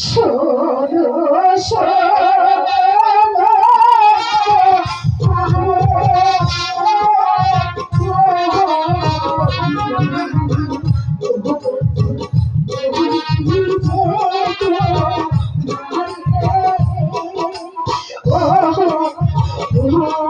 সরু তুমি হলে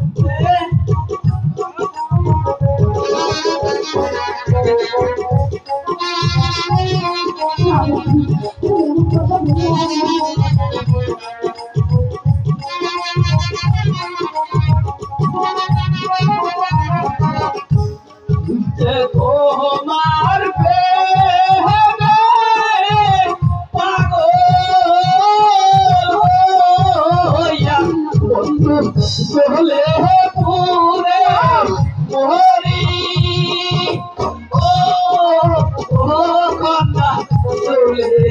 যে তোমার বন্ধু পুরে ও ও কন্যা চলে